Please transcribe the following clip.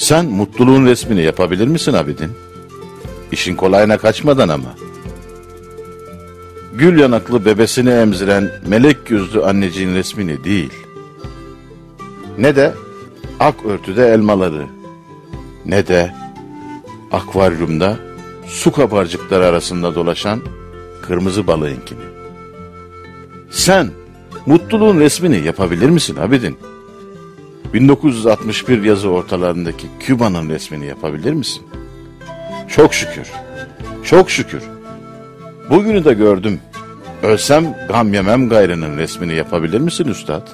Sen mutluluğun resmini yapabilir misin Abidin? İşin kolayına kaçmadan ama. Gül yanaklı bebesini emziren melek yüzlü anneciğin resmini değil. Ne de ak örtüde elmaları. Ne de akvaryumda su kabarcıkları arasında dolaşan kırmızı balığınkini. Sen mutluluğun resmini yapabilir misin Abidin? 1961 yazı ortalarındaki Küba'nın resmini yapabilir misin? Çok şükür. Çok şükür. Bugünü de gördüm. Ölsem gam yemem gayrının resmini yapabilir misin üstad?